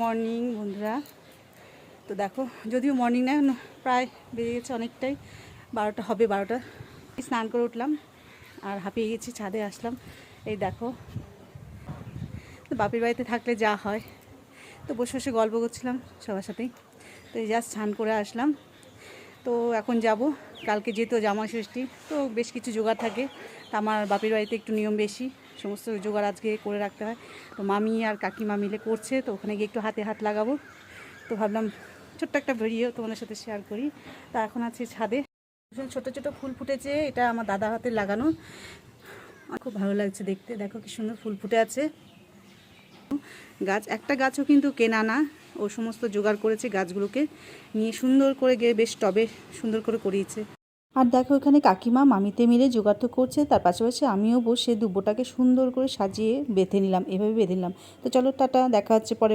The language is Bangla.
মর্নিং বন্ধুরা। তো দেখো, যদিও মর্নিং না প্রায় বেড়ে গেছে অনেকটাই, বারোটা হবে বারোটা। স্নান করে উঠলাম আর হাঁপিয়ে গেছি, ছাদে আসলাম। এই দেখো, তো বাপের বাড়িতে থাকলে যা হয়। তো বসে বসে গল্প করছিলাম সবার সাথেই। তো এই জাস্ট স্নান করে আসলাম। তো এখন যাব। কালকে যেহেতু জামা ষষ্ঠী তো বেশ কিছু জোগাড় থাকে। তা আমার বাপের বাড়িতে একটু নিয়ম বেশি, সমস্ত জোগাড় আজকে করে রাখতে হয়। তো মামি আর কাকিমা মিলে করছে, তো ওখানে গিয়ে একটু হাতে হাত লাগাবো। তো ভাবলাম ছোট্ট একটা ভিডিও তোমাদের সাথে শেয়ার করি। তা এখন আছে ছাদে। ভীষণ ছোটো ছোটো ফুল ফুটেছে, এটা আমার দাদা হাতে লাগানো। খুব ভালো লাগছে দেখতে। দেখো কি সুন্দর ফুল ফুটে আছে। গাছ, একটা গাছও কিন্তু কেনা না। ও সমস্ত জোগাড় করেছে গাছগুলোকে। নিয়ে সুন্দর করে গিয়ে বেশ টবে সুন্দর করে করিয়েছে। আর দেখো এখানে কাকিমা মামিতে মিলে জোগাড় তো করছে, তার পাশাপাশি আমিও বসে দুব্বোটাকে সুন্দর করে সাজিয়ে বেঁধে নিলাম, এভাবে বেঁধে নিলাম। তো চলো টাটা, দেখা হচ্ছে পরে।